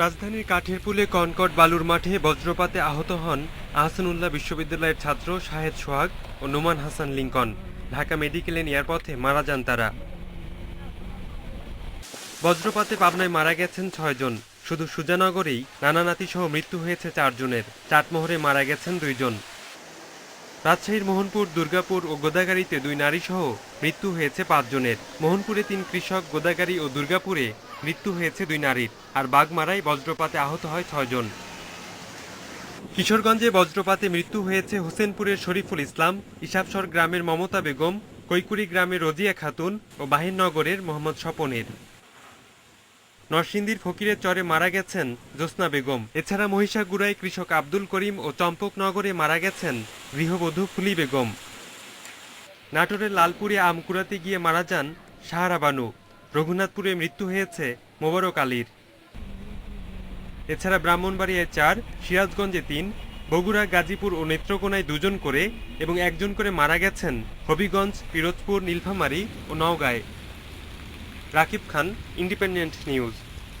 রাজধানীর কাঠের পুলে কনকট বালুর মাঠে বজ্রপাতে আহত হন আহসানুল্লাহ বিশ্ববিদ্যালয়ের ছাত্র শাহেদ সোহাগ ও নোমান হাসান লিঙ্কন। ঢাকা মেডিকেলে নেয়ার পথে মারা যান তারা। বজ্রপাতে পাবনায় মারা গেছেন ছয়জন শুধু সুজানগরেই নানা নাতিসহ মৃত্যু হয়েছে চারজনের চাটমোহরে মারা গেছেন দুইজন রাজশাহীর মোহনপুর, দুর্গাপুর ও গোদাগাড়িতে দুই নারীসহ মৃত্যু হয়েছে পাঁচজনের। মোহনপুরে তিন কৃষক গোদাগাড়ি ও দুর্গাপুরে মৃত্যু হয়েছে দুই নারীর আর বাগমারায় বজ্রপাতে আহত হয় ছয়জন। কিশোরগঞ্জে বজ্রপাতে মৃত্যু হয়েছে হোসেনপুরের শরীফুল ইসলাম, ইসাবসর গ্রামের মমতা বেগম, কৈকুড়ি গ্রামের রোজিয়া খাতুন ও বাহিরনগরের মোহাম্মদ স্বপনের। নরসিংদীর ফকিরের চরে মারা গেছেন জ্যোৎস্না বেগম। এছাড়া মহিষাগুড়ায় কৃষক আব্দুল করিম ও চম্পকনগরে মারা গেছেন গৃহবধূ ফুলি বেগম। নাটোরের লালপুরে আম কুড়াতে গিয়ে মারা যান সাহারা বানু। রঘুনাথপুরে মৃত্যু হয়েছে মোবারক আলীর। এছাড়া ব্রাহ্মণবাড়িয়ায় চার, সিরাজগঞ্জে তিন, বগুড়া, গাজীপুর ও নেত্রকোনায় দুজন করে এবং একজন করে মারা গেছেন হবিগঞ্জ, পিরোজপুর, নীলফামারী ও নওগাঁয়। Rakib Khan Independent News